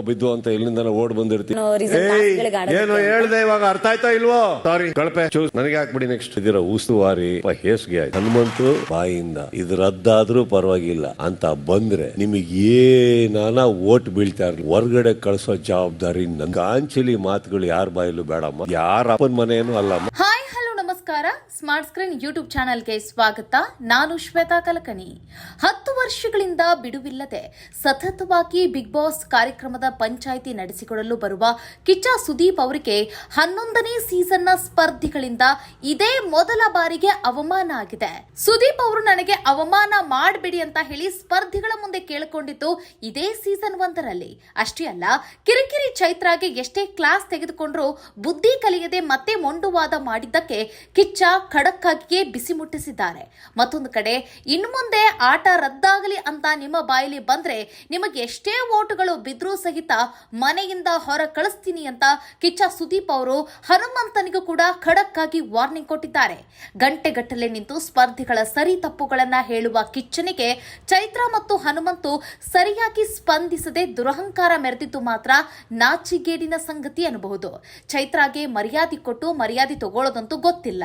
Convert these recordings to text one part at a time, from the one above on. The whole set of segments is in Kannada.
ಬಿದ್ದು ಅಂತ ಇಲ್ಲಿಂದ ಓಡ್ ಬಂದಿರ್ತೀವಿ. ಏನೋ ಹೇಳ್ದೆ ಇವಾಗ ಅರ್ಥ ಆಯ್ತಾ ಇಲ್ವೋ? ಸಾರಿ ಕಳಪೆ ನನಗೆ ಹಾಕ್ಬಿಡಿ ನೆಕ್ಸ್ಟ್ ಇದರ ಉಸ್ತುವಾರಿ ಹೇಸ್ಗೆ ಆಯ್ತು. ಹನುಮಂತು ಬಾಯಿಂದ ಇದು ರದ್ದಾದ್ರೂ ಪರವಾಗಿಲ್ಲ. ಅಂತ ಬಂದ್ರೆ ನಿಮಗೆ ಏನಾನ ಓಟ್ ಬೀಳ್ತಾ ಇರ್ಲಿ. ಹೊರ್ಗಡೆ ಕಳ್ಸೋ ಜವಾಬ್ದಾರಿ ನನ್. ಕಾಂಚಲಿ ಮಾತುಗಳು ಯಾರ ಬಾಯಲ್ಲೂ ಬೇಡಮ್ಮ. ಯಾರ ಅಪ್ಪನ ಮನೆಯೂ ಅಲ್ಲಮ್ಮ. ಸ್ಮಾರ್ಟ್ ಸ್ಕ್ರೀನ್ ಯೂಟ್ಯೂಬ್ ಚಾನಲ್ಗೆ ಸ್ವಾಗತ. ನಾನು ಶ್ವೇತಾ ಕಲಕಣಿ. ಹತ್ತು ವರ್ಷಗಳಿಂದ ಬಿಡುವಿಲ್ಲದೆ ಸತತವಾಗಿ ಬಿಗ್ ಬಾಸ್ ಕಾರ್ಯಕ್ರಮದ ಪಂಚಾಯಿತಿ ನಡೆಸಿಕೊಡಲು ಬರುವ ಕಿಚ್ಚ ಸುದೀಪ್ ಅವರಿಗೆ ಹನ್ನೊಂದನೇ ಸೀಸನ್ನ ಸ್ಪರ್ಧಿಗಳಿಂದ ಇದೇ ಮೊದಲ ಬಾರಿಗೆ ಅವಮಾನ ಆಗಿದೆ. ಸುದೀಪ್ ಅವರು ನನಗೆ ಅವಮಾನ ಮಾಡಬೇಡಿ ಅಂತ ಹೇಳಿ ಸ್ಪರ್ಧಿಗಳ ಮುಂದೆ ಕೇಳಿಕೊಂಡಿದ್ದು ಇದೇ ಸೀಸನ್ ಒಂದರಲ್ಲಿ. ಅಷ್ಟೇ ಅಲ್ಲ, ಕಿರಿಕಿರಿ ಚೈತ್ರಾಗೆ ಎಷ್ಟೇ ಕ್ಲಾಸ್ ತೆಗೆದುಕೊಂಡ್ರು ಬುದ್ಧಿ ಕಲಿಯದೆ ಮತ್ತೆ ಮೊಂಡುವಾದ ಮಾಡಿದ್ದಕ್ಕೆ ಕಿಚ್ಚ ಖಡಕ್ ಆಗಿಯೇ ಬಿಸಿ ಮುಟ್ಟಿಸಿದ್ದಾರೆ. ಮತ್ತೊಂದು ಕಡೆ, ಇನ್ನು ಮುಂದೆ ಆಟ ರದ್ದಾಗಲಿ ಅಂತ ನಿಮ್ಮ ಬಾಯಲ್ಲಿ ಬಂದ್ರೆ ನಿಮಗೆ ಎಷ್ಟೇ ಓಟುಗಳು ಬಿದ್ರೂ ಸಹಿತ ಮನೆಯಿಂದ ಹೊರ ಕಳಿಸ್ತೀನಿ ಅಂತ ಕಿಚ್ಚ ಸುದೀಪ್ ಅವರು ಹನುಮಂತನಿಗೂ ಕೂಡ ಖಡಕ್ಕಾಗಿ ವಾರ್ನಿಂಗ್ ಕೊಟ್ಟಿದ್ದಾರೆ. ಗಂಟೆಗಟ್ಟಲೆ ನಿಂತು ಸ್ಪರ್ಧಿಗಳ ಸರಿ ತಪ್ಪುಗಳನ್ನ ಹೇಳುವ ಕಿಚ್ಚನಿಗೆ ಚೈತ್ರ ಮತ್ತು ಹನುಮಂತು ಸರಿಯಾಗಿ ಸ್ಪಂದಿಸದೆ ದುರಹಂಕಾರ ಮೆರೆದಿದ್ದು ಮಾತ್ರ ನಾಚಿಗೇಡಿನ ಸಂಗತಿ ಅನ್ನಬಹುದು. ಚೈತ್ರಾಗೆ ಮರ್ಯಾದೆ ಕೊಟ್ಟು ಮರ್ಯಾದೆ ತಗೊಳ್ಳೋದಂತೂ ಗೊತ್ತಿಲ್ಲ.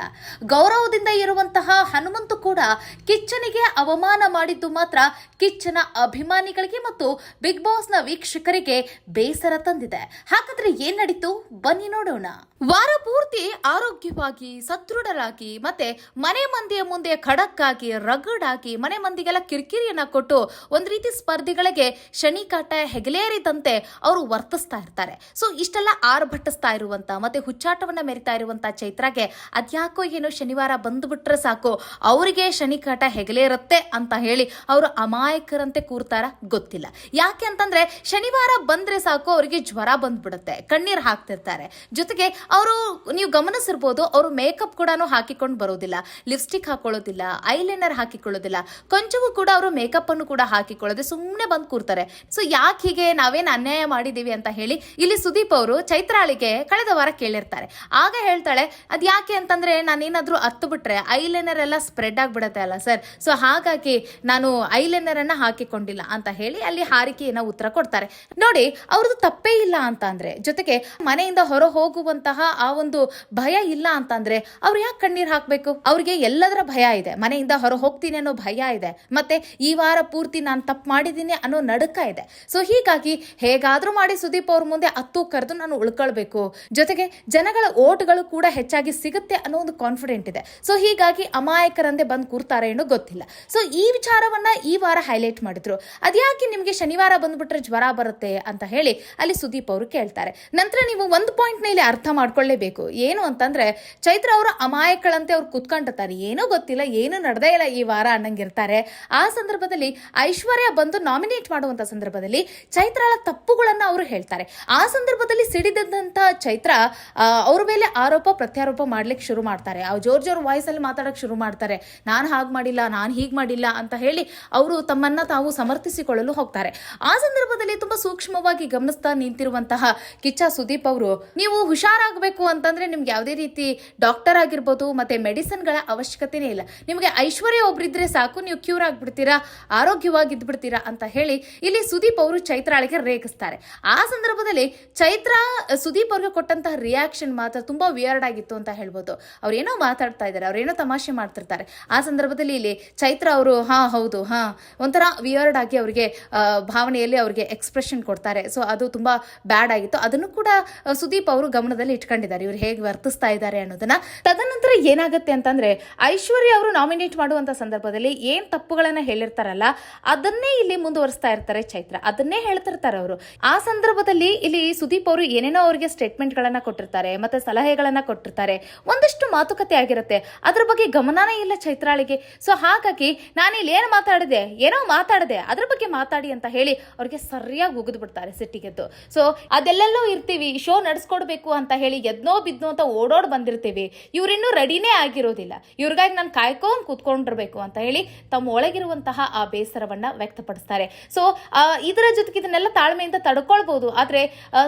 ಗೌರವದಿಂದ ಇರುವಂತಹ ಹನುಮಂತು ಕೂಡ ಕಿಚ್ಚನಿಗೆ ಅವಮಾನ ಮಾಡಿದ್ದು ಮಾತ್ರ ಕಿಚ್ಚನ ಅಭಿಮಾನಿಗಳಿಗೆ ಮತ್ತು ಬಿಗ್ ಬಾಸ್ನ ವೀಕ್ಷಕರಿಗೆ ಬೇಸರ ತಂದಿದೆ. ಹಾಗಾದ್ರೆ ಏನ್ ನಡೀತು? ಬನ್ನಿ ನೋಡೋಣ. ವಾರ ಪೂರ್ತಿ ಆರೋಗ್ಯವಾಗಿ, ಸದೃಢರಾಗಿ, ಮತ್ತೆ ಮನೆ ಮಂದಿಯ ಮುಂದೆ ಖಡಕ್ ಆಗಿ ರಗಡ್ ಆಗಿ ಮನೆ ಮಂದಿಗೆಲ್ಲ ಕಿರಿಕಿರಿಯನ್ನ ಕೊಟ್ಟು ಒಂದ್ ರೀತಿ ಸ್ಪರ್ಧಿಗಳಿಗೆ ಶನಿಕಾಟ ಹೆಗಲೇರಿದಂತೆ ಅವರು ವರ್ತಿಸ್ತಾ ಇರ್ತಾರೆ. ಸೊ ಇಷ್ಟೆಲ್ಲ ಆರ್ಭಟಿಸ್ತಾ ಇರುವಂತ, ಮತ್ತೆ ಹುಚ್ಚಾಟವನ್ನ ಮೆರಿತಾ ಇರುವಂತ ಚೈತ್ರಾಗೆ ಅದ್ಯಾಕೋ ಏನೋ ಶನಿವಾರ ಬಂದ್ಬಿಟ್ರೆ ಸಾಕು. ಅವರಿಗೆ ಶನಿಕಾಟ ಹೆಗಲೇರುತ್ತೆ ಅಂತ ಹೇಳಿ ಅವರು ಅಮಾಯಕರಂತೆ ಕೂರ್ತಾರ ಗೊತ್ತಿಲ್ಲ. ಯಾಕೆ ಅಂತಂದ್ರೆ ಶನಿವಾರ ಬಂದ್ರೆ ಸಾಕು, ಅವರಿಗೆ ಜ್ವರ ಬಂದ್ಬಿಡುತ್ತೆ, ಕಣ್ಣೀರ್ ಹಾಕ್ತಿರ್ತಾರೆ. ಜೊತೆಗೆ ಅವರು, ನೀವು ಗಮನಿಸಿರ್ಬೋದು, ಅವರು ಮೇಕಪ್ ಕೂಡ ಹಾಕಿಕೊಂಡು ಬರೋದಿಲ್ಲ, ಲಿಪ್ಸ್ಟಿಕ್ ಹಾಕೊಳ್ಳೋದಿಲ್ಲ, ಐಲೈನರ್ ಹಾಕಿಕೊಳ್ಳೋದಿಲ್ಲ. ಕೊಂಚವೂ ಕೂಡ ಅವರು ಮೇಕಪ್ ಅನ್ನು ಕೂಡ ಹಾಕಿಕೊಳ್ಳದೆ ಸುಮ್ಮನೆ ಬಂದು ಕೂರ್ತಾರೆ. ಸೊ ಯಾಕೆ ಹೀಗೆ ನಾವೇನು ಅನ್ಯಾಯ ಮಾಡಿದೀವಿ ಅಂತ ಹೇಳಿ ಇಲ್ಲಿ ಸುದೀಪ್ ಅವರು ಚೈತ್ರಾಳಿಗೆ ಕಳೆದ ವಾರ ಕೇಳಿರ್ತಾರೆ. ಆಗ ಹೇಳ್ತಾಳೆ ಅದ್ ಯಾಕೆ ಅಂತಂದ್ರೆ ನಾನೇನಾದ್ರೂ ಹತ್ತು ಬಿಟ್ರೆ ಐಲೈನರ್ ಎಲ್ಲ ಸ್ಪ್ರೆಡ್ ಆಗಿಬಿಡತ್ತೆ ಅಲ್ಲ ಸರ್? ಸೊ ಹಾಗಾಗಿ ನಾನು ಐಲೈನರ್ ಅನ್ನ ಹಾಕಿಕೊಂಡಿಲ್ಲ ಅಂತ ಹೇಳಿ ಅಲ್ಲಿ ಹಾರಿಕೆಯನ್ನ ಉತ್ತರ ಕೊಡ್ತಾರೆ. ನೋಡಿ, ಅವ್ರದ್ದು ತಪ್ಪೇ ಇಲ್ಲ ಅಂತ ಅಂದ್ರೆ ಜೊತೆಗೆ ಮನೆಯಿಂದ ಹೊರ ಹೋಗುವಂತಹ ಆ ಒಂದು ಭಯ ಇಲ್ಲ ಅಂತಂದ್ರೆ, ಅವ್ರು ಯಾಕೆ ಕಣ್ಣೀರ್ ಹಾಕ್ಬೇಕು? ಅವ್ರಿಗೆ ಎಲ್ಲದರ ಭಯ ಇದೆ. ಮನೆಯಿಂದ ಹೊರ ಹೋಗ್ತೀನಿ ಅನ್ನೋ ಭಯ ಇದೆ. ಮತ್ತೆ ಈ ವಾರ ಪೂರ್ತಿ ನಾನು ತಪ್ಪು ಮಾಡಿದ್ದೀನಿ ಅನ್ನೋ ನಡುಕ ಇದೆ. ಸೊ ಹೀಗಾಗಿ ಹೇಗಾದ್ರೂ ಮಾಡಿ ಸುದೀಪ್ ಅವ್ರ ಮುಂದೆ ಹತ್ತು ಕರೆದು ನಾನು ಉಳ್ಕೊಳ್ಬೇಕು. ಜೊತೆಗೆ ಜನಗಳ ಓಟ್ಗಳು ಕೂಡ ಹೆಚ್ಚಾಗಿ ಸಿಗುತ್ತೆ ಅನ್ನೋ ಒಂದು ಕಾನ್ಫಿಡೆಂಟ್ ಇದೆ. ಸೊ ಹೀಗಾಗಿ ಅಮಾಯಕರಂದೇ ಬಂದು ಕೂರ್ತಾರೆ ಏನೋ ಗೊತ್ತಿಲ್ಲ. ಸೊ ಈ ವಿಚಾರವನ್ನ ಈ ವಾರ ಹೈಲೈಟ್ ಮಾಡಿದ್ರು. ಅದ್ಯಾಕೆ ನಿಮಗೆ ಶನಿವಾರ ಬಂದ್ಬಿಟ್ರೆ ಜ್ವರ ಬರುತ್ತೆ ಅಂತ ಹೇಳಿ ಅಲ್ಲಿ ಸುದೀಪ್ ಅವರು ಕೇಳ್ತಾರೆ. ನಂತರ ನೀವು ಒಂದು ಪಾಯಿಂಟ್ನ ಇಲ್ಲಿ ಅರ್ಥ ಮಾಡ್ಕೊಳ್ಳೇಬೇಕು. ಏನು ಅಂತಂದ್ರೆ, ಚೈತ್ರ ಅವರು ಅಮಾಯಕಳಂತೆ ಅವ್ರು ಕುತ್ಕೊಂಡಿರ್ತಾರೆ. ಏನೂ ಗೊತ್ತಿಲ್ಲ, ಏನು ನಡೆದೇ ಇಲ್ಲ ಈ ವಾರ ಅನ್ನಂಗಿರ್ತಾರೆ. ಆ ಸಂದರ್ಭದಲ್ಲಿ ಐಶ್ವರ್ಯ ಬಂದು ನಾಮಿನೇಟ್ ಮಾಡುವಂತ ಸಂದರ್ಭದಲ್ಲಿ ಚೈತ್ರಳ ತಪ್ಪುಗಳನ್ನ ಅವರು ಹೇಳ್ತಾರೆ. ಆ ಸಂದರ್ಭದಲ್ಲಿ ಸಿಡಿದಂತ ಚೈತ್ರ ಅವ್ರ ಮೇಲೆ ಆರೋಪ, ಪ್ರತ್ಯಾರೋಪ ಮಾಡ್ಲಿಕ್ಕೆ ಶುರು ಮಾಡ್ತಾರೆ. ಆ, ಜೋರ್ ಜೋರ್ ವಾಯ್ಸ್ ಅಲ್ಲಿ ಮಾತಾಡಕ್ ಶುರು ಮಾಡ್ತಾರೆ. ನಾನು ಹಾಗೆ ಮಾಡಿಲ್ಲ, ನಾನು ಹೀಗೆ ಮಾಡಿಲ್ಲ ಅಂತ ಹೇಳಿ ಅವರು ತಮ್ಮನ್ನ ತಾವು ಸಮರ್ಥಿಸಿಕೊಳ್ಳಲು ಹೋಗ್ತಾರೆ. ಆ ಸಂದರ್ಭದಲ್ಲಿ ತುಂಬಾ ಸೂಕ್ಷ್ಮವಾಗಿ ಗಮನಿಸ್ತಾ ನಿಂತಿರುವಂತಹ ಕಿಚ್ಚ ಸುದೀಪ್ ಅವರು, ನೀವು ಹುಷಾರಾಗಬೇಕು ಅಂತಂದ್ರೆ ನಿಮ್ಗೆ ಯಾವುದೇ ರೀತಿ ಡಾಕ್ಟರ್ ಆಗಿರ್ಬೋದು ಮತ್ತೆ ಮೆಡಿಸಿನ್ಗಳ ಅವಶ್ಯಕತೆನೇ ಇಲ್ಲ. ನಿಮಗೆ ಐಶ್ವರ್ಯ ಒಬ್ರಿದ್ರೆ ಸಾಕು, ನೀವು ಕ್ಯೂರ್ ಆಗಿಬಿಡ್ತೀರಾ ಆರೋಗ್ಯವಾಗಿ ಇದ್ಬಿಡ್ತೀರಾ ಅಂತ ಹೇಳಿ ಇಲ್ಲಿ ಸುದೀಪ್ ಅವರು ಚೈತ್ರಾಳಿಗೆ ರೇಗಿಸ್ತಾರೆ. ಆ ಸಂದರ್ಭದಲ್ಲಿ ಚೈತ್ರ, ಸುದೀಪ್ ಅವ್ರಿಗೆ ಕೊಟ್ಟಂತಹ ರಿಯಾಕ್ಷನ್ ಮಾತ್ರ ತುಂಬಾ ವಿಯರ್ಡ್ ಆಗಿತ್ತು ಅಂತ ಹೇಳ್ಬೋದು. ಅವ್ರೇನೋ ಮಾತಾಡ್ತಾ ಇದ್ದಾರೆ. ಅವ್ರೇನೋ ತಮಾಷೆ ಮಾಡ್ತಿರ್ತಾರೆ. ಆ ಸಂದರ್ಭದಲ್ಲಿ ಇಲ್ಲಿ ಚೈತ್ರ ಅವರು, ಹಾ, ಹೌದು, ಹಾ. ಒಂಥರ ವಿಯರ್ಡ್ ಆಗಿ ಅವರಿಗೆ ಭಾವನೆಯಲ್ಲಿ ಅವರಿಗೆ ಎಕ್ಸ್ಪ್ರೆಷನ್ ಕೊಡ್ತಾರೆ. ಸೊ ಅದು ತುಂಬಾ ಬ್ಯಾಡ್ ಆಗಿತ್ತು. ಅದನ್ನು ಕೂಡ ಸುದೀಪ್ ಅವರು ಗಮನದಲ್ಲಿ ಇಟ್ಕೊಂಡಿದ್ದಾರೆ. ಇವ್ರು ಹೇಗೆ ವರ್ತಿಸ್ತಾ ಇದ್ದಾರೆ ಅನ್ನೋದನ್ನ. ತದನಂತರ ಏನಾಗುತ್ತೆ ಅಂತಂದ್ರೆ, ಐಶ್ವರ್ಯ ಅವರು ನಾಮಿನೇಟ್ ಮಾಡುವಂತ ಸಂದರ್ಭದಲ್ಲಿ ಏನ್ ತಪ್ಪುಗಳನ್ನ ಹೇಳಿರ್ತಾರಲ್ಲ, ಅದನ್ನೇ ಇಲ್ಲಿ ಮುಂದುವರಿಸ್ತಾ ಇರ್ತಾರೆ ಚೈತ್ರ. ಅದನ್ನೇ ಹೇಳ್ತಿರ್ತಾರೆ ಅವರು. ಆ ಸಂದರ್ಭದಲ್ಲಿ ಇಲ್ಲಿ ಸುದೀಪ್ ಅವರು ಏನೇನೋ ಅವರಿಗೆ ಸ್ಟೇಟ್ಮೆಂಟ್ ಗಳನ್ನ ಕೊಟ್ಟಿರ್ತಾರೆ, ಮತ್ತೆ ಸಲಹೆಗಳನ್ನ ಕೊಟ್ಟಿರ್ತಾರೆ. ಒಂದಷ್ಟು ಮಾತುಕತೆ ಆಗಿರುತ್ತೆ. ಅದ್ರ ಬಗ್ಗೆ ಗಮನನೇ ಇಲ್ಲ ಚೈತ್ರಾಳಿಗೆ. ಸೊ ಹಾಗಾಗಿ ಇಲ್ಲಿ ಏನು ಮಾತಾಡಿದೆ? ಏನೋ ಮಾತಾಡಿದೆ. ಅದ್ರ ಬಗ್ಗೆ ಮಾತಾಡಿ ಅಂತ ಹೇಳಿ ಅವ್ರಿಗೆ ಸರಿಯಾಗಿ ಉಗಿದು ಬಿಡ್ತಾರೆ ಸಿಟ್ಟಿಗೆದ್ದು ಸೊ ಅದೆಲ್ಲೆಲ್ಲೋ ಇರ್ತೀವಿ. ಶೋ ನಡೆಸ್ಕೊಡ್ಬೇಕು ಅಂತ ಹೇಳಿ ಎದ್ನೋ ಬಿದ್ನೋ ಅಂತ ಓಡೋಡ್ ಬಂದಿರ್ತೀವಿ. ಇವ್ರಿನ್ನೂ ರೆಡಿನೇ ಆಗಿರೋದಿಲ್ಲ. ಇವ್ರಿಗಾಗಿ ನಾನು ಕಾಯ್ಕೊಂಡು ಕೂತ್ಕೊಂಡಿರಬೇಕು ಅಂತ ಹೇಳಿ ತಮ್ಮ ಒಳಗಿರುವಂತಹ ಆ ಬೇಸರವನ್ನ ವ್ಯಕ್ತಪಡಿಸ್ತಾರೆ. ಸೊ ಇದರ ಜೊತೆಗೆ ಇದನ್ನೆಲ್ಲ ತಾಳ್ಮೆಯಿಂದ ತಡ್ಕೊಳ್ಬಹುದು ಆದ್ರೆ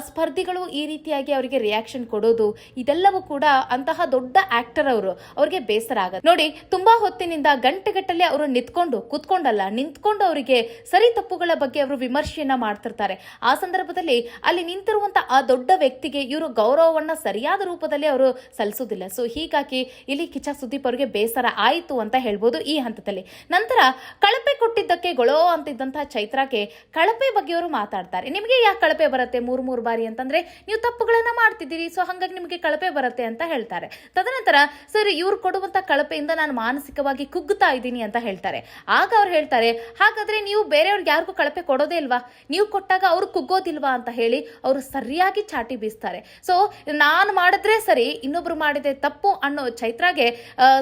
ಸ್ಪರ್ಧಿಗಳು ಈ ರೀತಿಯಾಗಿ ಅವರಿಗೆ ರಿಯಾಕ್ಷನ್ ಕೊಡೋದು, ಇದೆಲ್ಲವೂ ಕೂಡ ಅಂತಹ ದೊಡ್ಡ ಆಕ್ಟರ್ ಅವರು ಅವ್ರಿಗೆ ಬೇಸರ ಆಗತ್ತೆ. ನೋಡಿ, ತುಂಬಾ ಹೊತ್ತಿನಿಂದ ಗಂಟೆಗಟ್ಟಲೆ ಅವರು ನಿಂತ್ಕೊಂಡು, ಕುತ್ಕೊಂಡಲ್ಲ, ನಿಂತ್ಕೊಂಡು ಅವರಿಗೆ ಸರಿ ತಪ್ಪುಗಳ ಬಗ್ಗೆ ಅವರು ವಿಮರ್ಶೆಯನ್ನ ಮಾಡ್ತಿರ್ತಾರೆ. ಆ ಸಂದರ್ಭದಲ್ಲಿ ಅಲ್ಲಿ ನಿಂತಿರುವಂತ ಆ ದೊಡ್ಡ ವ್ಯಕ್ತಿಗೆ ಇವರು ಗೌರವವನ್ನ ಸರಿಯಾದ ರೂಪದಲ್ಲಿ ಅವರು ಸಲ್ಲಿಸೋದಿಲ್ಲ ಸೊ ಹೀಗಾಗಿ ಇಲ್ಲಿ ಕಿಚ್ಚ ಸುದೀಪ್ ಅವರಿಗೆ ಬೇಸರ ಆಯಿತು ಅಂತ ಹೇಳ್ಬೋದು ಈ ಹಂತದಲ್ಲಿ. ನಂತರ ಕಳಪೆ ಕೊಟ್ಟಿದ್ದಕ್ಕೆ ಗೊಳೋ ಅಂತಿದ್ದಂತಹ ಚೈತ್ರಾಗೆ ಕಳಪೆ ಬಗ್ಗೆ ಅವರು ಮಾತಾಡ್ತಾರೆ. ನಿಮಗೆ ಯಾಕೆ ಕಳಪೆ ಬರುತ್ತೆ ಮೂರು ಮೂರು ಬಾರಿ ಅಂತಂದ್ರೆ ನೀವು ತಪ್ಪುಗಳನ್ನ ಮಾಡ್ತಿದ್ದೀರಿ ಸೊ ಹಾಗಾಗಿ ನಿಮಗೆ ಕಳಪೆ ಬರುತ್ತೆ ಅಂತ ಹೇಳ್ತಾರೆ. ತದನಂತರ, ಸರ್ ಇವ್ರು ಕೊಡುವಂತ ಕಳಪೆಯಿಂದ ನಾನು ಮಾನಸಿಕವಾಗಿ ಕುಗ್ಗುತ್ತಾ ಇದ್ದೀನಿ ಅಂತ ಹೇಳ್ತಾರೆ. ಆಗ ಅವ್ರು ಹೇಳ್ತಾರೆ, ಹಾಗಾದ್ರೆ ನೀವು ಬೇರೆಯವ್ರಿಗೆ ಯಾರಿಗೂ ಕಳಪೆ ಕೊಡೋದೇ ಇಲ್ವಾ? ನೀವು ಕೊಟ್ಟಾಗ ಅವ್ರು ಕುಗ್ಗೋದಿಲ್ವಾ? ಅಂತ ಹೇಳಿ ಅವರು ಸರಿಯಾಗಿ ಚಾಟಿ ಬೀಸ್ತಾರೆ. ಸೊ ನಾನು ಮಾಡಿದ್ರೆ ಸರಿ, ಇನ್ನೊಬ್ರು ಮಾಡಿದೆ ತಪ್ಪು ಅನ್ನೋ ಚೈತ್ರಾಗೆ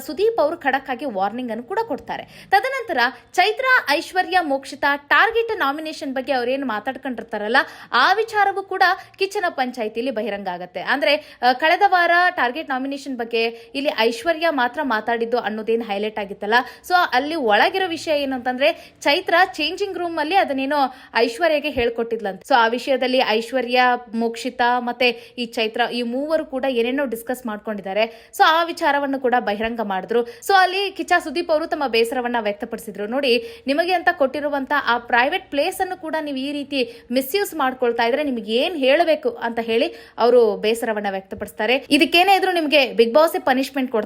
ಸುದೀಪ್ ಅವರು ಖಡಕ್ ಆಗಿ ವಾರ್ನಿಂಗ್ ಅನ್ನು ಕೂಡ ಕೊಡ್ತಾರೆ. ತದನಂತರ ಚೈತ್ರ, ಐಶ್ವರ್ಯ, ಮೋಕ್ಷಿತ ಟಾರ್ಗೆಟ್ ನಾಮಿನೇಷನ್ ಬಗ್ಗೆ ಅವ್ರೇನು ಮಾತಾಡ್ಕೊಂಡಿರ್ತಾರಲ್ಲ, ಆ ವಿಚಾರವೂ ಕೂಡ ಕಿಚನ ಪಂಚಾಯಿತಿಲಿ ಬಹಿರಂಗ ಆಗುತ್ತೆ. ಅಂದ್ರೆ ಕಳೆದ ವಾರ ಟಾರ್ಗೆಟ್ ನಾಮಿನೇಷನ್ ಬಗ್ಗೆ ಇಲ್ಲಿ ಐಶ್ವರ್ಯ ಮಾತ್ರ ಮಾತಾಡಿದ್ದು ಅನ್ನೋದೇನು ಹೈಲೈಟ್ ಆಗಿತ್ತಲ್ಲ? ಸೊ ಅಲ್ಲಿ ಒಳಗಿರೋ ವಿಷಯ ಏನು ಅಂತಂದ್ರೆ, ಚೈತ್ರ ಚೇಂಜಿಂಗ್ ರೂಮ್ ಅಲ್ಲಿ ಅದನ್ನೇನೋ ಐಶ್ವರ್ಯಗೆ ಹೇಳ್ಕೊಟ್ಟಿದ್ಲಂತ. ಸೊ ಆ ವಿಷಯದಲ್ಲಿ ಐಶ್ವರ್ಯ, ಮೋಕ್ಷಿತ ಮತ್ತೆ ಈ ಚೈತ್ರ, ಈ ಮೂವರು ಕೂಡ ಏನೇನೋ ಡಿಸ್ಕಸ್ ಮಾಡ್ಕೊಂಡಿದ್ದಾರೆ. ಸೊ ಆ ವಿಚಾರವನ್ನು ಕೂಡ ಬಹಿರಂಗ ಮಾಡಿದ್ರು. ಸೊ ಅಲ್ಲಿ ಕಿಚ್ಚ ಸುದೀಪ್ ಅವರು ತಮ್ಮ ಬೇಸರವನ್ನ ವ್ಯಕ್ತಪಡಿಸಿದ್ರು. ನೋಡಿ, ನಿಮಗೆ ಅಂತ ಕೊಟ್ಟಿರುವಂತ ಆ ಪ್ರೈವೇಟ್ ಪ್ಲೇಸ್ ಅನ್ನು ಕೂಡ ನೀವು ಈ ರೀತಿ ಮಿಸ್ಯೂಸ್ ಮಾಡ್ಕೊಳ್ತಾ ಇದ್ರೆ ನಿಮ್ಗೆ ಏನ್ ಹೇಳಬೇಕು ಅಂತ ಹೇಳಿ ಅವರು ಬೇಸರವನ್ನ ವ್ಯಕ್ತಪಡಿಸ್ತಾರೆ. ಇದಕ್ಕೇನೇ ಇದ್ರು ನಿಮಗೆ ಬಿಗ್ ಬಾಸ್ ಪನಿಷ್ಮೆಂಟ್ ಕೊಡ್ತಾರೆ.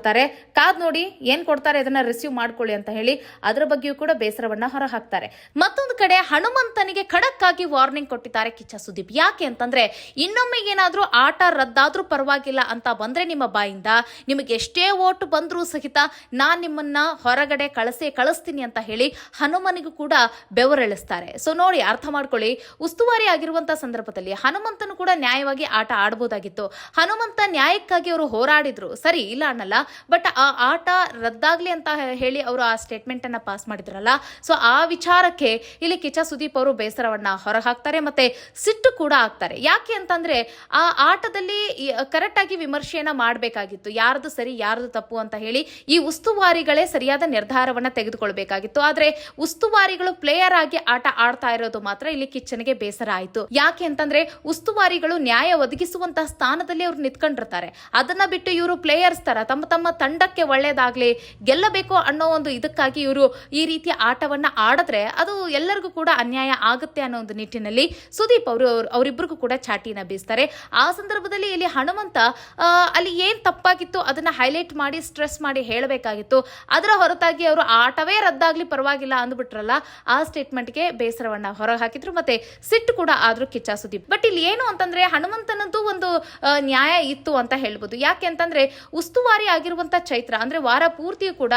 ಕಾದ್ ನೋಡಿ ಏನ್ ಕೊಡ್ತಾರೆ ಅದನ್ನ ರಿಸೀವ್ ಮಾಡ್ಕೊಳ್ಳಿ ಅಂತ ಹೇಳಿ ಅದರ ಬಗ್ಗೆಯೂ ಕೂಡ ಬೇಸರವನ್ನ ಹೊರ ಹಾಕ್ತಾರೆ ಮತ್ತೊಂದು ಕಡೆ ಹನುಮಂತನಿಗೆ ಖಡಕ್ ಆಗಿ ವಾರ್ನಿಂಗ್ ಕೊಟ್ಟಿದ್ದಾರೆ ಕಿಚ್ಚ ಸುದೀಪ್. ಯಾಕೆ ಅಂತಂದ್ರೆ ಇನ್ನೊಮ್ಮೆ ಏನಾದ್ರೂ ಆಟ ರದ್ದಾದ್ರೂ ಪರವಾಗಿಲ್ಲ ಅಂತ ಬಂದ್ರೆ ನಿಮ್ಮ ಬಾಯಿಂದ ನಿಮಗೆ ಎಷ್ಟೇ ಓಟ್ ಬಂದ್ರೂ ಸಹಿತ ನಾನು ನಿಮ್ಮನ್ನ ಹೊರಗಡೆ ಕಳಿಸೇ ಕಳಿಸ್ತೀನಿ ಅಂತ ಹೇಳಿ ಹನುಮನಿಗೂ ಕೂಡ ಬೆವರೆಳಿಸ್ತಾರೆ. ಸೊ ನೋಡಿ ಅರ್ಥ ಮಾಡ್ಕೊಳ್ಳಿ. ಉಸ್ತುವಾರಿ ಆಗಿರುವಂತಹ ಸಂದರ್ಭದಲ್ಲಿ ಹನುಮಂತನು ಕೂಡ ನ್ಯಾಯವಾಗಿ ಆಟ ಆಡಬಹುದಾಗಿತ್ತು ಹನುಮಂತ ನ್ಯಾಯಕ್ಕಾಗಿ ಅವರು ಹೋರಾಡಿದ್ರು. ಸರಿ ಇಲ್ಲ ಅನ್ನಲ್ಲ. ಬಟ್ ಆ ಆಟ ರದ್ದಾಗ್ಲಿ ಅಂತ ಹೇಳಿ ಅವರು ಆ ಸ್ಟೇಟ್ಮೆಂಟ್ ಅನ್ನ ಪಾಸ್ ಮಾಡಿದ್ರಲ್ಲ. ಸೊ ಆ ವಿಚಾರಕ್ಕೆ ಇಲ್ಲಿ ಕಿಚ ಸುದೀಪ್ ಅವರು ಬೇಸರವನ್ನ ಹೊರಹಾಕ್ತಾರೆ ಮತ್ತೆ ಸಿಟ್ಟು ಕೂಡ ಆಗ್ತಾರೆ ಯಾಕೆ ಅಂತಂದ್ರೆ ಆ ಆಟದಲ್ಲಿ ಕರೆಕ್ಟಾಗಿ ವಿಮರ್ಶೆಯನ್ನ ಮಾಡಬೇಕಾಗಿತ್ತು. ಯಾರ್ದು ಸರಿ, ಯಾರ್ದು ತಪ್ಪು ಅಂತ ಹೇಳಿ ಈ ಉಸ್ತುವಾರಿಗಳೇ ಸರಿಯಾದ ನಿರ್ಧಾರವನ್ನ ತೆಗೆದುಕೊಳ್ಬೇಕಾಗಿತ್ತು. ಆದ್ರೆ ಉಸ್ತುವಾರಿಗಳು ಪ್ಲೇಯರ್ ಆಗಿ ಆಟ ಆಡ್ತಾ ಇರೋದು ಮಾತ್ರ ಇಲ್ಲಿ ಕಿಚ್ಚನಿಗೆ ಬೇಸರ ಆಯ್ತು. ಯಾಕೆ ಅಂತಂದ್ರೆ ಉಸ್ತುವಾರಿಗಳು ನ್ಯಾಯ ಒದಗಿಸುವಂತಹ ಸ್ಥಾನದಲ್ಲಿ ಅವ್ರು ನಿಂತ್ಕೊಂಡಿರ್ತಾರೆ. ಅದನ್ನ ಬಿಟ್ಟು ಇವರು ಪ್ಲೇಯರ್ಸ್ ತರ ತಮ್ಮ ತಮ್ಮ ತಂಡಕ್ಕೆ ಒಳ್ಳೇದಾಗ್ಲಿ, ಗೆಲ್ಲಬೇಕು ಅನ್ನೋ ಒಂದು ಇದಕ್ಕಾಗಿ ಇವರು ಈ ರೀತಿಯ ಆಟವನ್ನ ಆಡಿದ್ರೆ ಅದು ಎಲ್ಲರಿಗೂ ಕೂಡ ಅನ್ಯಾಯ ಆಗುತ್ತೆ ಅನ್ನೋ ಒಂದು ನಿಟ್ಟಿನಲ್ಲಿ ಸುದೀಪ್ ಅವರು ಅವರಿಬ್ಬರಿಗೂ ಕೂಡ ಚಾಟಿನ ಬೀಸ್ತಾರೆ. ಆ ಸಂದರ್ಭದಲ್ಲಿ ಇಲ್ಲಿ ಹನುಮಂತ ಅಲ್ಲಿ ಏನು ತಪ್ಪಾಗಿತ್ತು ಅದನ್ನ ಹೈಲೈಟ್ ಮಾಡಿ, ಸ್ಟ್ರೆಸ್ ಮಾಡಿ ಹೇಳಬೇಕಾಗಿತ್ತು. ಅದರ ಹೊರತಾಗಿ ಅವರು ಆಟವೇ ರದ್ದಾಗಲಿ ಪರವಾಗಿಲ್ಲ ಅಂದ್ಬಿಟ್ರಲ್ಲ, ಆ ಸ್ಟೇಟ್ಮೆಂಟ್ಗೆ ಬೇಸರವನ್ನ ಹೊರ ಹಾಕಿದ್ರು ಮತ್ತೆ ಸಿಟ್ಟು ಕೂಡ ಆದ್ರೂ ಕಿಚ್ಚ ಸುದೀಪ್. ಬಟ್ ಇಲ್ಲಿ ಏನು ಅಂತಂದ್ರೆ ಹನುಮಂತನದ್ದು ಒಂದು ನ್ಯಾಯ ಇತ್ತು ಅಂತ ಹೇಳ್ಬೋದು. ಯಾಕೆ ಅಂತಂದ್ರೆ ಉಸ್ತುವಾರಿ ಆಗಿರುವಂತ ಚೈತ್ರ. ಅಂದ್ರೆ ವಾರ ಪೂರ್ತಿಯೂ ಕೂಡ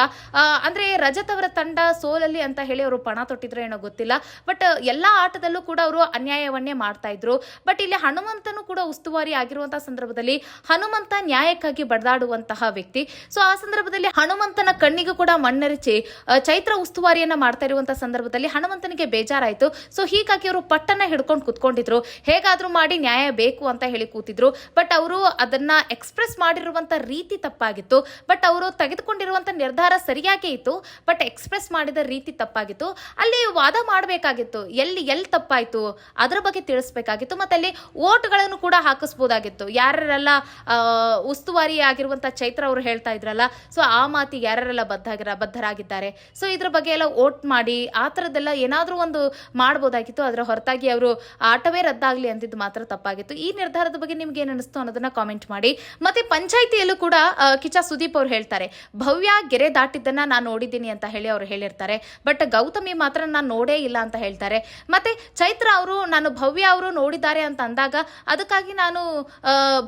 ಅಂದ್ರೆ ರಜತ್ ಅವರ ತಂಡ ಸೋಲಲ್ಲಿ ಅಂತ ಹೇಳಿ ಅವರು ಪಣ ತೊಟ್ಟಿದ್ರು ಏನೋ ಗೊತ್ತಿಲ್ಲ. ಬಟ್ ಎಲ್ಲಾ ಆಟದಲ್ಲೂ ಕೂಡ ಅವರು ಅನ್ಯಾಯವನ್ನೇ ಮಾಡ್ತಾ ಇದ್ರು. ಬಟ್ ಇಲ್ಲಿ ಹನುಮಂತನು ಕೂಡ ಉಸ್ತುವಾರಿ ಆಗಿರುವಂತಹ ಸಂದರ್ಭದಲ್ಲಿ ಹನುಮಂತ ನ್ಯಾಯಕ್ಕಾಗಿ ಬಡದಾಡುವಂತಹ ವ್ಯಕ್ತಿ. ಸೊ ಆ ಸಂದರ್ಭದಲ್ಲಿ ಹನುಮಂತನ ಕಣ್ಣಿಗೂ ಕೂಡ ಮಣ್ಣರಿಚಿ ಚೈತ್ರ ಉಸ್ತುವಾರಿಯನ್ನ ಮಾಡ್ತಾ ಇರುವಂತಹ ಸಂದರ್ಭದಲ್ಲಿ ಹನುಮಂತನಿಗೆ ಬೇಜಾರಾಯ್ತು. ಸೊ ಹೀಗಾಗಿ ಅವರು ಪಟ್ಟನ್ನ ಹಿಡ್ಕೊಂಡು ಕುತ್ಕೊಂಡಿದ್ರು. ಹೇಗಾದ್ರೂ ಮಾಡಿ ನ್ಯಾಯ ಬೇಕು ಅಂತ ಹೇಳಿ ಕೂತಿದ್ರು. ಬಟ್ ಅವರು ಅದನ್ನ ಎಕ್ಸ್ಪ್ರೆಸ್ ಮಾಡಿರುವಂತ ರೀತಿ ತಪ್ಪಾಗಿತ್ತು. ಬಟ್ ಅವರು ತೆಗೆದುಕೊಂಡಿರುವಂತ ನಿರ್ಧಾರ ಸರಿಯಾಗೇ ಇತ್ತು, ಬಟ್ ಎಕ್ಸ್ಪ್ರೆಸ್ ಮಾಡಿದ ರೀತಿ ತಪ್ಪಾಗಿತ್ತು. ಅಲ್ಲಿ ವಾದ ಮಾಡಬೇಕಾಗಿತ್ತು. ಎಲ್ಲಿ ಎಲ್ಲಿ ತಪ್ಪಾಯ್ತು? ಅದರ ಬಗ್ಗೆ ತಿಳಿಸ್ಬೇಕಾಗಿತ್ತು. ಮತ್ತೆ ಅಲ್ಲಿ ಓಟ್ಗಳನ್ನು ಕೂಡ ಹಾಕಿಸ್ಬೋದಾಗಿತ್ತು. ಯಾರೆಲ್ಲ ಉಸ್ತುವಾರಿ ಆಗಿರುವಂತ ಚೈತ್ರ ಅವರು ಹೇಳ್ತಾ ಇದ್ರಲ್ಲ, ಸೊ ಆ ಮಾತಿ ಯಾರೆಲ್ಲ ಬದ್ಧಾಗಿರ, ಬದ್ಧರಾಗಿದ್ದಾರೆ. ಸೊ ಇದ್ರ ಬಗ್ಗೆ ಎಲ್ಲ ಓಟ್ ಮಾಡಿ, ಆ ಥರದ್ದೆಲ್ಲ ಏನಾದರೂ ಒಂದು ಮಾಡ್ಬೋದಾಗಿತ್ತು. ಅದರ ಹೊರತಾಗಿ ಅವರು ಆಟವೇ ರದ್ದಾಗ್ಲಿ ಅಂತಿದ್ದು ಮಾತ್ರ ತಪ್ಪಾಗಿತ್ತು. ಈ ನಿರ್ಧಾರದ ಬಗ್ಗೆ ನಿಮ್ಗೆ ಏನು ಅನಿಸ್ತು ಅನ್ನೋದನ್ನ ಕಾಮೆಂಟ್ ಮಾಡಿ. ಮತ್ತೆ ಪಂಚಾಯಿತಿಯಲ್ಲೂ ಕೂಡ ಕಿಚ್ಚ ಸುದೀಪ್ ಅವ್ರು ಹೇಳ್ತಾರೆ, ಭವ್ಯ ಗೆರೆ ದಾಟಿದ್ದನ್ನ ನಾನು ನೋಡಿದ್ದೀನಿ ಅಂತ ಹೇಳಿ ಅವ್ರು ಹೇಳಿರ್ತಾರೆ, ಬಟ್ ಗೌತಮಿ ಮಾತ್ರ ನಾನು ನೋಡೇ ಇಲ್ಲ ಅಂತ ಹೇಳ್ತಾರೆ. ಮತ್ತೆ ಚೈತ್ರ ಅವರು, ನಾನು ಭವ್ಯ ಅವರು ನೋಡಿದ್ದಾರೆ ಅಂತ ಅಂದಾಗ ಅದಕ್ಕಾಗಿ ನಾನು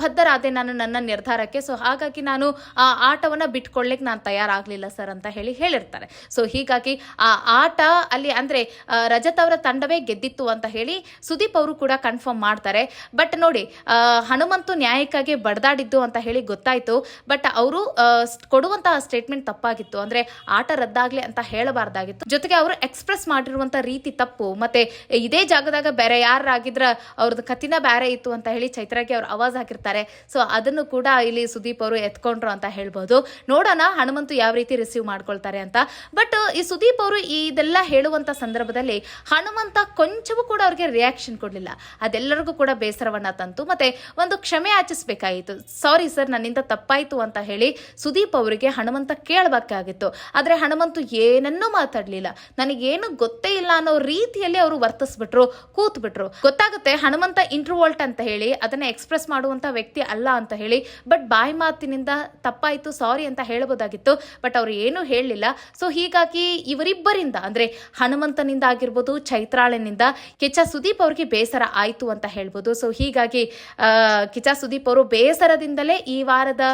ಬದ್ಧರಾದೆ ನಾನು ನನ್ನ ನಿರ್ಧಾರಕ್ಕೆ. ಸೊ ಹಾಗಾಗಿ ನಾನು ಆ ಆಟವನ್ನ ಬಿಟ್ಕೊಳ್ಳಿಕ್ಕೆ ನಾನು ತಯಾರಾಗಲಿಲ್ಲ ಸರ್ ಅಂತ ಹೇಳಿ ಹೇಳಿರ್ತಾರೆ. ಸೊ ಹೀಗಾಗಿ ಆ ಆಟ ಅಲ್ಲಿ ಅಂದ್ರೆ ರಜತ್ ಅವರ ತಂಡವೇ ಗೆದ್ದಿತ್ತು ಅಂತ ಹೇಳಿ ಸುದೀಪ್ ಅವರು ಕೂಡ ಕನ್ಫರ್ಮ್ ಮಾಡ್ತಾರೆ. ಬಟ್ ನೋಡಿ ಹನುಮಂತು ನ್ಯಾಯಕ್ಕಾಗಿ ಬಡ್ದಾಡಿದ್ದು ಅಂತ ಹೇಳಿ ಗೊತ್ತಾಯ್ತು. ಬಟ್ ಅವರು ಕೊಡುವಂತಹ ಸ್ಟೇಟ್ಮೆಂಟ್ ತಪ್ಪಾಗಿತ್ತು. ಅಂದ್ರೆ ಆಟ ರದ್ದಾಗ್ಲಿ ಅಂತ ಹೇಳಬಾರ್ದಾಗಿತ್ತು. ಜೊತೆಗೆ ಅವರು ಎಕ್ಸ್ಪ್ರೆಸ್ ಮಾಡಿರುವಂತ ರೀತಿ ತಪ್ಪು. ಮತ್ತೆ ಇದೇ ಜಾಗದಾಗ ಬೇರೆ ಯಾರಾಗಿದ್ರ ಅವ್ರದ್ದು ಕತಿನ ಬೇರೆ ಇತ್ತು ಅಂತ ಹೇಳಿ ಚೈತ್ರಾಗೆ ಅವ್ರು ಅವಾಜ್ ಹಾಕಿರ್ತಾರೆ. ಸೊ ಅದನ್ನು ಕೂಡ ಇಲ್ಲಿ ಸುದೀಪ್ ಅವರು ಎತ್ಕೊಂಡ್ರು ಅಂತ ಹೇಳ್ಬೋದು. ನೋಡೋಣ ಹನುಮಂತು ಯಾವ ರೀತಿ ರಿಸೀವ್ ಮಾಡ್ಕೊಳ್ತಾರೆ ಅಂತ. ಬಟ್ ಈ ಸುದೀಪ್ ಅವರು ಇದೆಲ್ಲ ಹೇಳುವಂತ ಸಂದರ್ಭದಲ್ಲಿ ಹನುಮಂತ ಕೊಂಚವೂ ಕೂಡ ಅವ್ರಿಗೆ ರಿಯಾಕ್ಷನ್ ಕೊಡಲಿಲ್ಲ. ಅದೆಲ್ಲರಿಗೂ ಕೂಡ ಬೇಸರವನ್ನ ತಂತು. ಮತ್ತೆ ಒಂದು ಕ್ಷಮೆ ಆಚಿಸ್ಬೇಕಾಯಿತು ಸಾರಿ ಸರ್ ನನ್ನಿಂದ ತಪ್ಪಾಯ್ತು ಅಂತ ಹೇಳಿ ಸುದೀಪ್ ಅವರಿಗೆ ಹನುಮಂತ ಕೇಳಬೇಕಾಗಿತ್ತು. ಆದರೆ ಹನುಮಂತು ಏನನ್ನೂ ಮಾತಾಡಲಿಲ್ಲ. ನನಗೇನು ಗೊತ್ತೇ ಇಲ್ಲ ಅನ್ನೋ ರೀತಿಯಲ್ಲಿ ಅವರು ವರ್ತಿಸ್ಬಿಟ್ರು, ಕೂತ್ಬಿಟ್ರು. ಗೊತ್ತಾಗುತ್ತೆ ಹನುಮಂತ ಇಂಟ್ರೋವೋಲ್ಟ್ ಅಂತ ಹೇಳಿ, ಅದನ್ನ ಎಕ್ಸ್ಪ್ರೆಸ್ ಮಾಡುವಂತ ವ್ಯಕ್ತಿ ಅಲ್ಲ ಅಂತ ಹೇಳಿ ಬಟ್ ಬಾಯಿ ಮಾತಿನಿಂದ ತಪ್ಪಾಯ್ತು ಸಾರಿ ಅಂತ ಹೇಳಬಹುದಾಗಿತ್ತು ಬಟ್ ಅವ್ರು ಏನೂ ಹೇಳಲಿಲ್ಲ. ಸೊ ಹೀಗಾಗಿ ಇವರಿಬ್ಬರಿಂದ, ಅಂದ್ರೆ ಹನುಮಂತನಿಂದ ಆಗಿರ್ಬೋದು, ಚೈತ್ರಾಳನಿಂದ, ಕಿಚ್ಚ ಸುದೀಪ್ ಅವ್ರಿಗೆ ಬೇಸರ ಆಯ್ತು ಅಂತ ಹೇಳ್ಬೋದು. ಸೊ ಹೀಗಾಗಿ ಕಿಚ್ಚ ಸುದೀಪ್ ಅವರು ಬೇಸರದಿಂದಲೇ ಈ ವಾರದ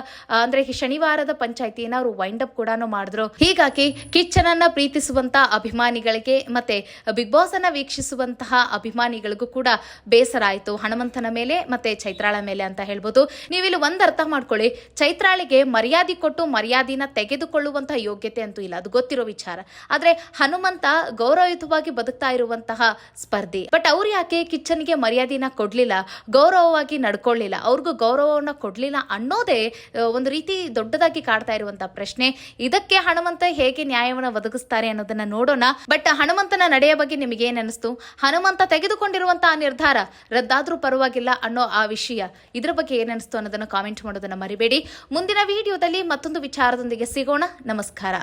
ಅಂದ್ರೆ ಶನಿವಾರದ ಪಂಚಾಯತಿಯನ್ನ ಅವರು ವೈಂಡ್ ಅಪ್ ಕೂಡ ಮಾಡಿದ್ರು. ಹೀಗಾಗಿ ಕಿಚ್ಚನನ್ನ ಪ್ರೀತಿಸುವಂತ ಅಭಿಮಾನಿಗಳಿಗೆ ಮತ್ತೆ ಬಿಗ್ ಬಾಸ್ ಅನ್ನ ವೀಕ್ಷಿಸುವಂತಹ ಅಭಿಮಾನಿಗಳಿಗೂ ಕೂಡ ಬೇಸರ ಆಯ್ತು. ಹನುಮಂತನ ಮೇಲೆ ಮತ್ತೆ ಚೈತ್ರಾಳ ಮೇಲೆ ಅಂತ ಹೇಳ್ಬೋದು. ನೀವಿಲ್ಲಿ ಒಂದ್ ಅರ್ಥ ಮಾಡ್ಕೊಳ್ಳಿ. ಚೈತ್ರಾಳಿಗೆ ಮರ್ಯಾದೆ ಕೊಟ್ಟು ಮರ್ಯಾದಿನ ತೆಗೆದುಕೊಳ್ಳುವಂತಹ ಯೋಗ್ಯತೆ ಅಂತೂ ಇಲ್ಲ. ಅದು ಗೊತ್ತಿರೋ ವಿಚಾರ. ಆದ್ರೆ ಹನುಮಂತ ಗೌರವಯುತವಾಗಿ ಬದುಕ್ತಾ ಇರುವಂತಹ ಸ್ಪರ್ಧಿ. ಬಟ್ ಅವ್ರು ಯಾಕೆ ಕಿಚ್ಚನ್ಗೆ ಮರ್ಯಾದಿನ ಕೊಡ್ಲಿಲ್ಲ? ಗೌರವವಾಗಿ ನಡ್ಕೊಳ್ಳಿಲ್ಲ. ಅವ್ರಿಗೂ ಗೌರವವನ್ನ ಕೊಡ್ಲಿಲ್ಲ ಅನ್ನೋದೇ ಒಂದು ರೀತಿ ದೊಡ್ಡದಾಗಿ ಕಾಡ್ತಾ ಇರುವಂತಹ ಪ್ರಶ್ನೆ, ಇದಕ್ಕೆ ಹನುಮಂತ ಹೇಗೆ ನ್ಯಾಯವನ್ನು ಒದಗಿಸ್ತಾರೆ ಅನ್ನೋದನ್ನ ನೋಡೋಣ. ಬಟ್ ಹನುಮಂತನ ನಡೆಯ ಬಗ್ಗೆ ನಿಮಗೆ ಏನ್ ಅನಿಸ್ತು? ಹನುಮಂತ ತೆಗೆದುಕೊಂಡಿರುವಂತಹ ನಿರ್ಧಾರ ರದ್ದಾದ್ರೂ ಪರವಾಗಿಲ್ಲ ಅನ್ನೋ ಆ ವಿಷಯ, ಇದರ ಬಗ್ಗೆ ಏನ್ ಅನ್ನೋದನ್ನ ಕಾಮೆಂಟ್ ಮಾಡೋದನ್ನ ಮರಿಬೇಡಿ. ಮುಂದಿನ ವಿಡಿಯೋದಲ್ಲಿ ಮತ್ತೊಂದು ವಿಚಾರದೊಂದಿಗೆ ಸಿಗೋಣ. ನಮಸ್ಕಾರ.